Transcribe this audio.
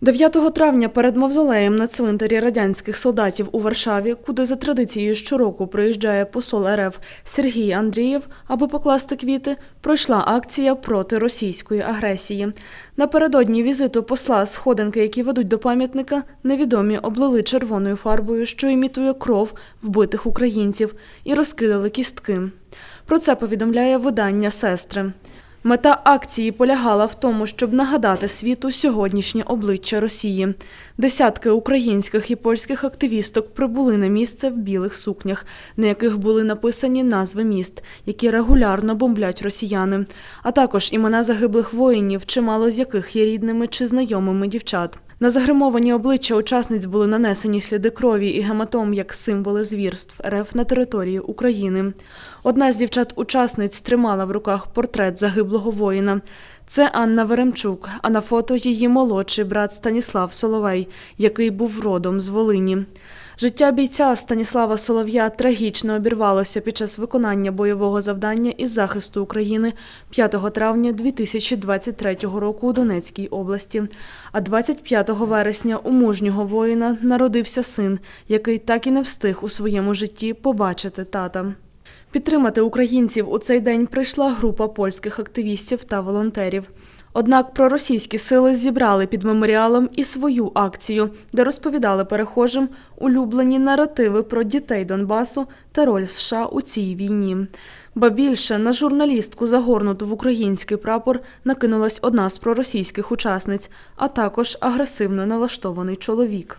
9 травня перед мавзолеєм на цвинтарі радянських солдатів у Варшаві, куди за традицією щороку приїжджає посол РФ Сергій Андрієв, аби покласти квіти, пройшла акція проти російської агресії. Напередодні візиту посла сходинки, які ведуть до пам'ятника, невідомі облили червоною фарбою, що імітує кров вбитих українців, і розкидали кістки. Про це повідомляє видання сестри. Мета акції полягала в тому, щоб нагадати світу сьогоднішнє обличчя Росії. Десятки українських і польських активісток прибули на місце в білих сукнях, на яких були написані назви міст, які регулярно бомблять росіяни, а також імена загиблих воїнів, чимало з яких є рідними чи знайомими дівчат. На загримовані обличчя учасниць були нанесені сліди крові і гематом як символи звірств РФ на території України. Одна з дівчат-учасниць тримала в руках портрет загиблого воїна. Це Анна Веремчук, а на фото її молодший брат Станіслав Соловей, який був родом з Волині. Життя бійця Станіслава Солов'я трагічно обірвалося під час виконання бойового завдання із захисту України 5 травня 2023 року у Донецькій області. А 25 вересня у мужнього воїна народився син, який так і не встиг у своєму житті побачити тата. Підтримати українців у цей день прийшла група польських активістів та волонтерів. Однак проросійські сили зібрали під меморіалом і свою акцію, де розповідали перехожим улюблені наративи про дітей Донбасу та роль США у цій війні. Ба більше на журналістку, загорнуту в український прапор, накинулась одна з проросійських учасниць, а також агресивно налаштований чоловік.